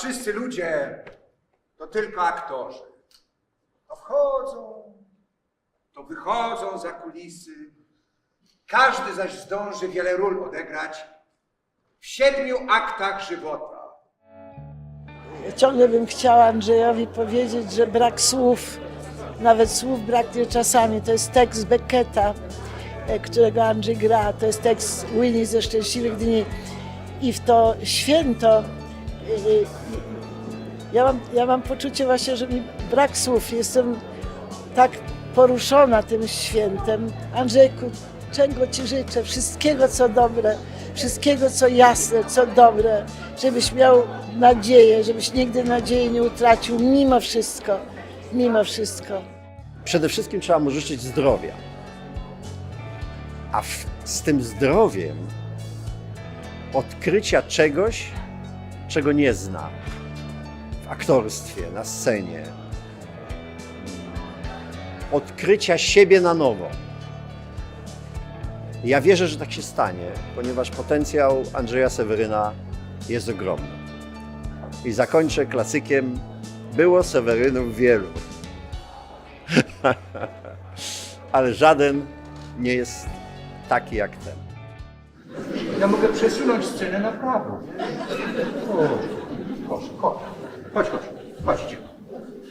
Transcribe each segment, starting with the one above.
wszyscy ludzie to tylko aktorzy. To wchodzą, to wychodzą za kulisy. Każdy zaś zdąży wiele ról odegrać w siedmiu aktach żywota. Ciągle bym chciała Andrzejowi powiedzieć, że brak słów, nawet słów braknie czasami. To jest tekst Becketa, e, którego Andrzej gra, to jest tekst Winnie ze Szczęśliwych Dni. I w to święto ja mam, ja mam poczucie właśnie, że mi brak słów. Jestem tak poruszona tym świętem. Andrzejku, czego Ci życzę? Wszystkiego, co dobre, wszystkiego, co jasne, co dobre, żebyś miał nadzieję, żebyś nigdy nadziei nie utracił, mimo wszystko, mimo wszystko. Przede wszystkim trzeba mu życzyć zdrowia. A w, z tym zdrowiem odkrycia czegoś, czego nie zna w aktorstwie, na scenie. Odkrycia siebie na nowo. Ja wierzę, że tak się stanie, ponieważ potencjał Andrzeja Seweryna jest ogromny. I zakończę klasykiem Było Sewerynów wielu ale żaden nie jest taki jak ten. Ja mogę przesunąć scenę na prawo. O, Proszę, chodź, chodź, chodź, chodźcie.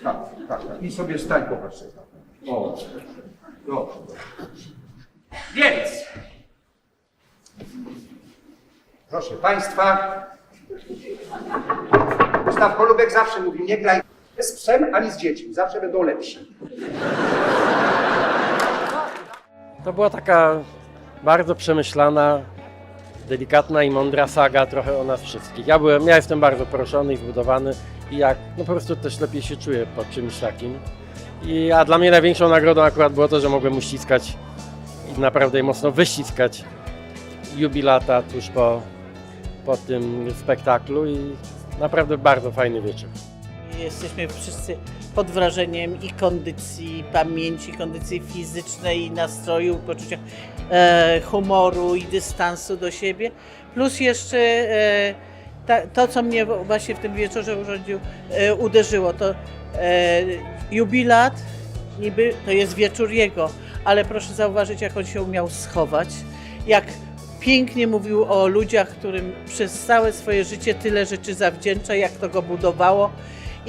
Tak, tak, tak. I sobie stań, popatrz sobie. O, dobrze. Więc, proszę Państwa, Gustaw Kolubek zawsze mówił, nie graj z psem ani z dziećmi, zawsze będą lepsi. To była taka bardzo przemyślana, delikatna i mądra saga trochę o nas wszystkich. Ja, byłem, ja jestem bardzo proszony i zbudowany i jak, no po prostu też lepiej się czuję pod czymś takim. I, a dla mnie największą nagrodą akurat było to, że mogłem uściskać i naprawdę mocno wyściskać jubilata tuż po, po tym spektaklu i naprawdę bardzo fajny wieczór. Jesteśmy wszyscy pod wrażeniem i kondycji pamięci, kondycji fizycznej, i nastroju, poczucia e, humoru i dystansu do siebie. Plus jeszcze e, ta, to, co mnie właśnie w tym wieczorze urządził, e, uderzyło, to e, jubilat, niby to jest wieczór jego, ale proszę zauważyć, jak on się umiał schować, jak pięknie mówił o ludziach, którym przez całe swoje życie tyle rzeczy zawdzięcza, jak to go budowało.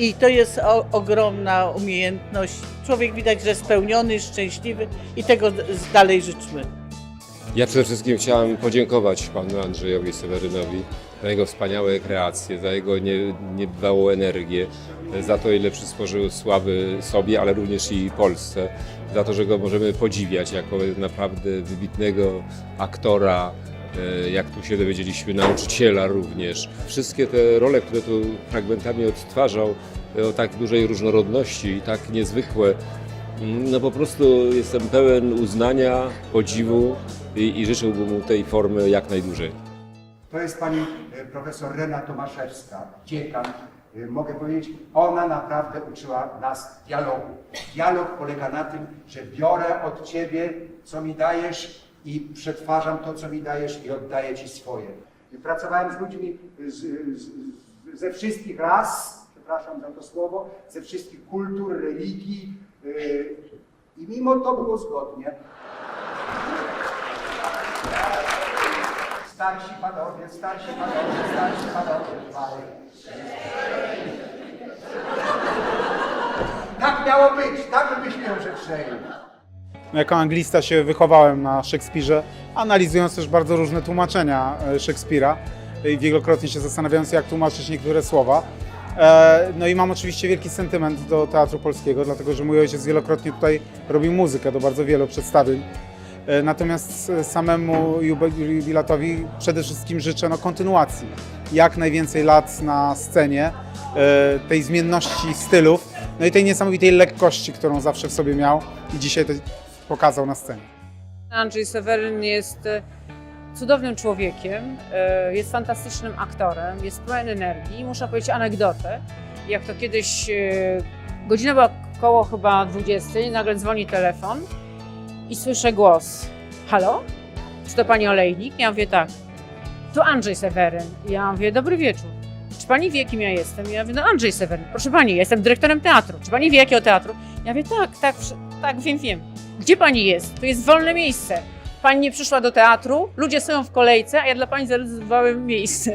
I to jest o, ogromna umiejętność. Człowiek widać, że spełniony, szczęśliwy i tego dalej życzmy. Ja przede wszystkim chciałem podziękować panu Andrzejowi Sewerynowi za jego wspaniałe kreacje, za jego nie, niebywałą energię, za to, ile przysporzył sławy sobie, ale również i Polsce, za to, że go możemy podziwiać jako naprawdę wybitnego aktora, jak tu się dowiedzieliśmy, nauczyciela również. Wszystkie te role, które tu fragmentami odtwarzał, e, o tak dużej różnorodności i tak niezwykłe, no po prostu jestem pełen uznania, podziwu i, i życzyłbym mu tej formy jak najdłużej. To jest pani e, profesor Rena Tomaszewska, dziekan. E, Mogę powiedzieć, ona naprawdę uczyła nas dialogu. Dialog polega na tym, że biorę od ciebie, co mi dajesz i przetwarzam to, co mi dajesz i oddaję ci swoje. I Pracowałem z ludźmi z, z, ze wszystkich ras, przepraszam za to słowo, ze wszystkich kultur, religii e, i mimo to było zgodnie. Starsi panowie, starsi panowie, starsi panowie, dalej. Tak miało być, tak żebyśmy ją przetrzeli. Jako anglista się wychowałem na Szekspirze, analizując też bardzo różne tłumaczenia e, Szekspira i wielokrotnie się zastanawiając, jak tłumaczyć niektóre słowa. E, No i mam oczywiście wielki sentyment do teatru polskiego, dlatego że mój ojciec wielokrotnie tutaj robił muzykę do bardzo wielu przedstawień. E, Natomiast samemu jubilatowi przede wszystkim życzę no, kontynuacji. Jak najwięcej lat na scenie, tej zmienności stylów, no i tej niesamowitej lekkości, którą zawsze w sobie miał i dzisiaj to pokazał na scenie. Andrzej Seweryn jest e, cudownym człowiekiem, e, jest fantastycznym aktorem, jest pełen energii. Muszę powiedzieć anegdotę, jak to kiedyś, e, godzina była koło chyba 20, nagle dzwoni telefon i słyszę głos. Halo? Czy to pani Olejnik? Ja mówię tak. to Andrzej Seweryn. Ja mówię, dobry wieczór. Czy pani wie, kim ja jestem? Ja mówię, no Andrzej Seweryn. Proszę pani, ja jestem dyrektorem teatru. Czy pani wie, jakiego teatru? Ja mówię, tak, tak, tak, wiem, wiem. Gdzie pani jest? Tu jest wolne miejsce. Pani nie przyszła do teatru, ludzie stoją w kolejce, a ja dla pani zarezerwowałem miejsce.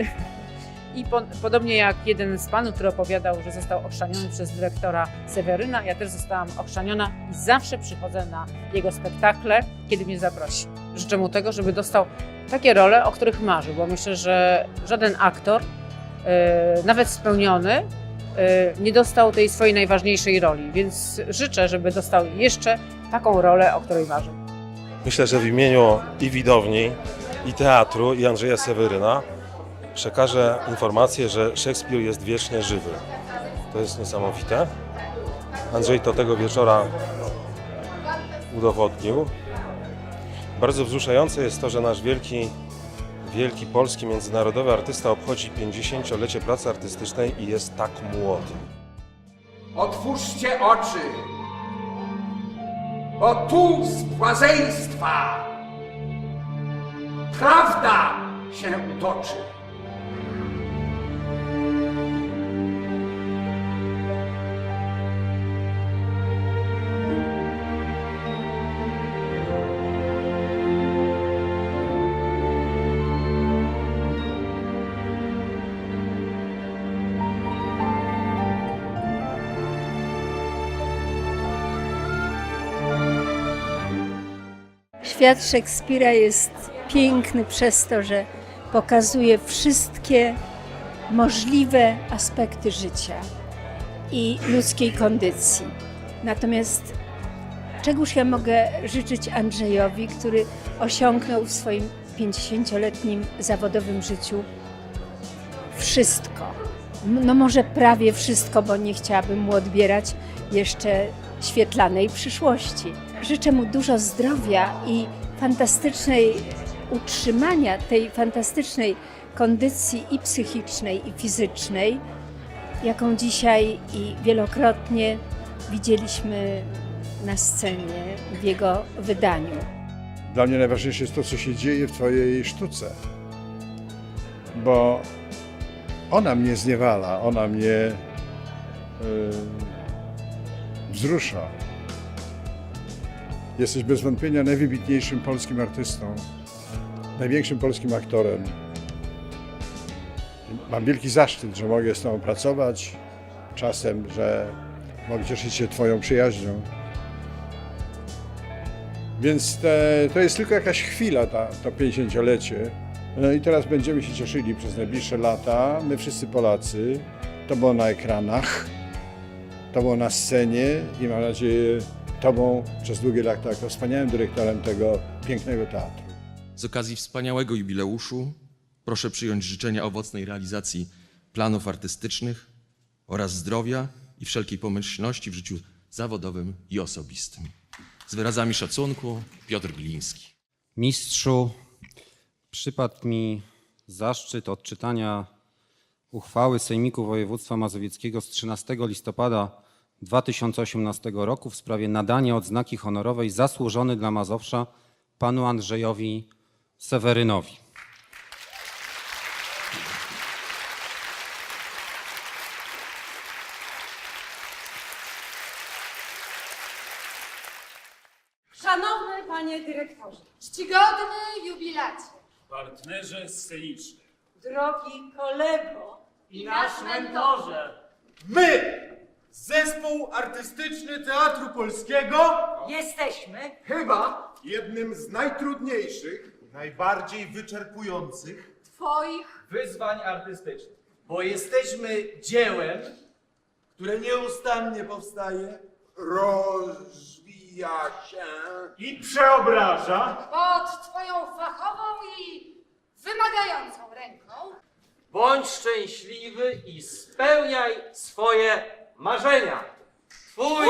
I po, podobnie jak jeden z panów, który opowiadał, że został ochrzaniony przez dyrektora Seweryna, ja też zostałam ochrzaniona i zawsze przychodzę na jego spektakle, kiedy mnie zaprosi. Życzę mu tego, żeby dostał takie role, o których marzył, bo myślę, że żaden aktor, e, nawet spełniony, e, nie dostał tej swojej najważniejszej roli, więc życzę, żeby dostał jeszcze taką rolę, o której marzył. Myślę, że w imieniu i widowni, i teatru, i Andrzeja Seweryna przekażę informację, że Szekspir jest wiecznie żywy. To jest niesamowite. Andrzej to tego wieczora udowodnił. Bardzo wzruszające jest to, że nasz wielki, wielki polski międzynarodowy artysta obchodzi 50-lecie pracy artystycznej i jest tak młody. Otwórzcie oczy, bo tu z błazeństwa prawda się utoczy. Świat Szekspira jest piękny przez to, że pokazuje wszystkie możliwe aspekty życia i ludzkiej kondycji. Natomiast czegoż ja mogę życzyć Andrzejowi, który osiągnął w swoim 50-letnim zawodowym życiu wszystko. No może prawie wszystko, bo nie chciałabym mu odbierać jeszcze świetlanej przyszłości. Życzę mu dużo zdrowia i fantastycznej utrzymania tej fantastycznej kondycji i psychicznej, i fizycznej, jaką dzisiaj i wielokrotnie widzieliśmy na scenie w jego wydaniu. Dla mnie najważniejsze jest to, co się dzieje w Twojej sztuce, bo ona mnie zniewala, ona mnie yy, wzrusza. Jesteś bez wątpienia najwybitniejszym polskim artystą, największym polskim aktorem. Mam wielki zaszczyt, że mogę z Tobą pracować, czasem, że mogę cieszyć się Twoją przyjaźnią. Więc te, to jest tylko jakaś chwila, ta, to 50-lecie. No i teraz będziemy się cieszyli przez najbliższe lata, my wszyscy Polacy. To było na ekranach, to było na scenie i mam nadzieję Tobą przez długie lata jako wspaniałym dyrektorem tego pięknego teatru. Z okazji wspaniałego jubileuszu proszę przyjąć życzenia owocnej realizacji planów artystycznych oraz zdrowia i wszelkiej pomyślności w życiu zawodowym i osobistym. Z wyrazami szacunku Piotr Gliński. Mistrzu, przypadł mi zaszczyt odczytania uchwały Sejmiku Województwa Mazowieckiego z 13 listopada 2018 roku w sprawie nadania odznaki honorowej zasłużony dla Mazowsza panu Andrzejowi Sewerynowi. Szanowny panie dyrektorze, czcigodny jubilacie, partnerze sceniczny drogi kolego i nasz mentorze. My, zespół artystyczny Teatru Polskiego, jesteśmy chyba jednym z najtrudniejszych, najbardziej wyczerpujących twoich wyzwań artystycznych. Bo jesteśmy dziełem, które nieustannie powstaje, rozwija się i przeobraża pod twoją fachową i wymagającą ręką. Bądź szczęśliwy i spełniaj swoje marzenia. Twój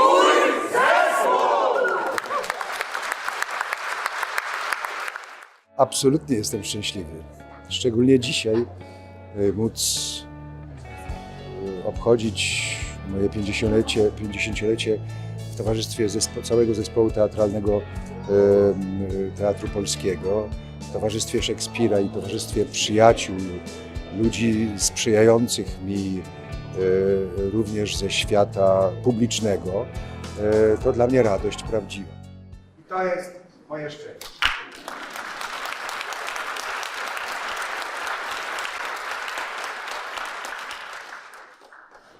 Absolutnie jestem szczęśliwy. Szczególnie dzisiaj y, móc y, obchodzić moje 50-lecie, 50-lecie w towarzystwie zespo, całego zespołu teatralnego Teatru Polskiego. Towarzystwie Szekspira i Towarzystwie Przyjaciół, ludzi sprzyjających mi e, również ze świata publicznego, e, to dla mnie radość prawdziwa. I to jest moje szczęście.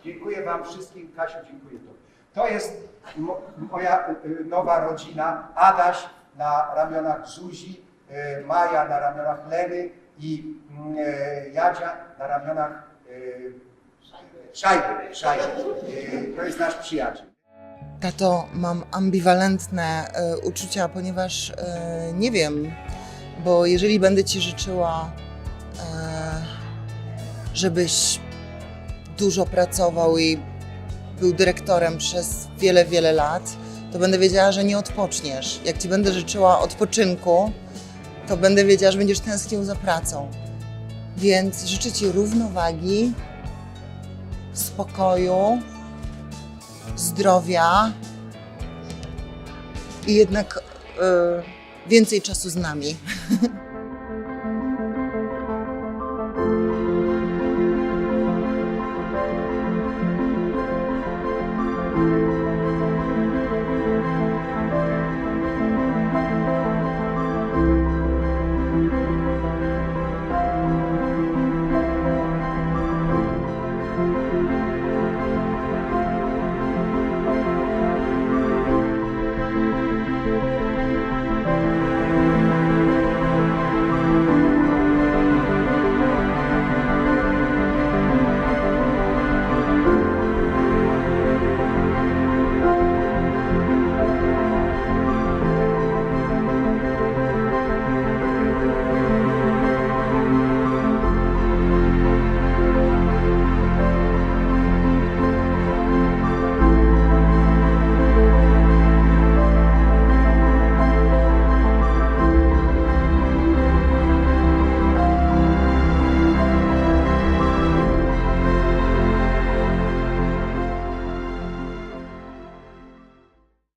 Dziękuję Wam wszystkim. Kasiu, dziękuję Tobie. To jest mo moja y, y, nowa rodzina. Adaś na ramionach Zuzi, y, Maja na ramionach Leny i y, Jadzia na ramionach y, Szajby. Szajby. Y, to jest nasz przyjaciel. Tato, mam ambiwalentne e, uczucia, ponieważ e, nie wiem, bo jeżeli będę Ci życzyła, e, żebyś dużo pracował i był dyrektorem przez wiele, wiele lat, to będę wiedziała, że nie odpoczniesz. Jak Ci będę życzyła odpoczynku, to będę wiedziała, że będziesz tęsknił za pracą. Więc życzę Ci równowagi, spokoju, zdrowia i jednak e, więcej czasu z nami.